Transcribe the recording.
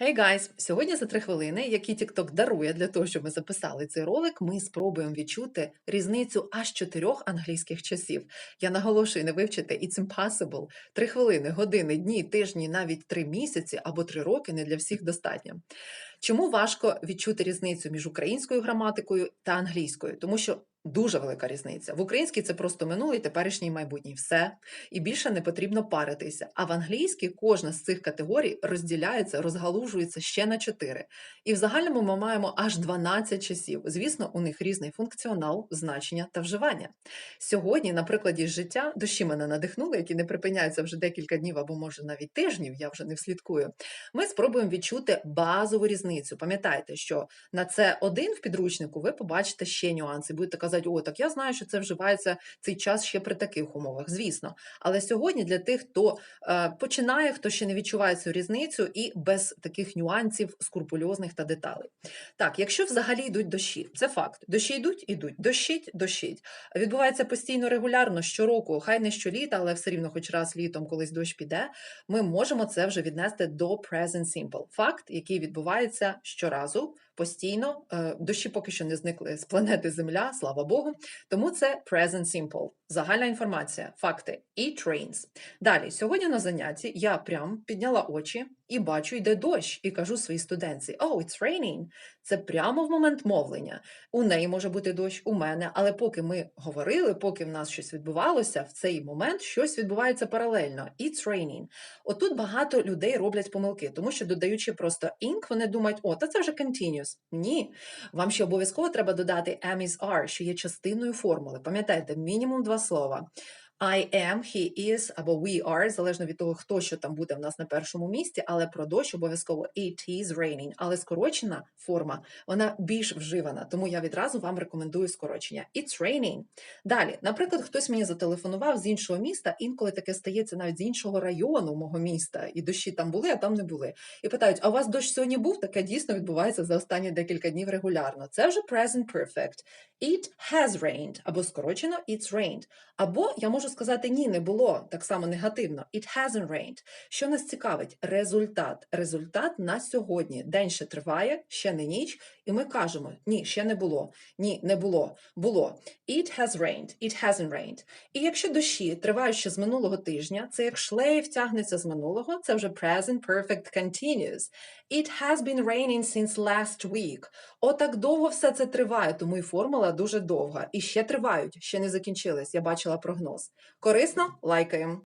Hey guys! Сьогодні за три хвилини, які TikTok дарує для того, щоб ми записали цей ролик, ми спробуємо відчути різницю аж чотирьох англійських часів. Я наголошую не вивчити It's impossible. Три хвилини, години, дні, тижні, навіть три місяці або три роки не для всіх достатньо. Чому важко відчути різницю між українською граматикою та англійською? Тому що дуже велика різниця. В українській це просто минулий, теперішній майбутній. Все. І більше не потрібно паритися. А в англійській кожна з цих категорій розділяється, розгалужується ще на чотири. І в загальному ми маємо аж 12 часів. Звісно, у них різний функціонал, значення та вживання. Сьогодні, на прикладі життя, дощі мене надихнули, які не припиняються вже декілька днів або може навіть тижнів, я вже не вслідкую. Ми спробуємо відчути базову різницю. Пам'ятайте, що на це один в підручнику ви побачите ще нюанси. Будете казати, о, так я знаю, що це вживається цей час ще при таких умовах, звісно. Але сьогодні для тих, хто е, починає, хто ще не відчуває цю різницю, і без таких нюансів скрупульозних та деталей. Так, якщо взагалі йдуть дощі, це факт. Дощі йдуть, ідуть, дощить, дощить. Відбувається постійно регулярно щороку, хай не щоліта, але все рівно, хоч раз літом, колись дощ піде, ми можемо це вже віднести до present simple. Факт, який відбувається щоразу. Постійно Е, дощі поки що не зникли з планети Земля, слава Богу. Тому це present simple. Загальна інформація, факти. і trains. Далі, сьогодні на занятті я прям підняла очі і бачу, йде дощ, і кажу своїй студентці: Oh, it's raining. Це прямо в момент мовлення. У неї може бути дощ, у мене, але поки ми говорили, поки в нас щось відбувалося, в цей момент щось відбувається паралельно. It's raining. Отут багато людей роблять помилки, тому що додаючи просто ink, вони думають, о, та це вже continuous. Ні. Вам ще обов'язково треба додати am is are, що є частиною формули. Пам'ятайте, мінімум два слова. I am, he is або we are, залежно від того, хто що там буде в нас на першому місці, але про дощ обов'язково it is raining. Але скорочена форма, вона більш вживана, тому я відразу вам рекомендую скорочення. It's raining. Далі, наприклад, хтось мені зателефонував з іншого міста, інколи таке стається навіть з іншого району мого міста, і дощі там були, а там не були. І питають: а у вас дощ сьогодні був? Таке дійсно відбувається за останні декілька днів регулярно. Це вже present perfect. It has rained, або скорочено it's rained. Або я можу сказати ні, не було так само негативно. It hasn't rained. Що нас цікавить? Результат. Результат на сьогодні. День ще триває, ще не ніч, і ми кажемо: ні, ще не було. Ні, не було. Було. It has rained. It hasn't rained. І якщо дощі тривають ще з минулого тижня, це як шлейф тягнеться з минулого, це вже present perfect continuous. It has been raining since last week. Отак довго все це триває, тому і формула дуже довга. І ще тривають, ще не закінчились. Я бачила прогноз. Корисно? Лайкаємо.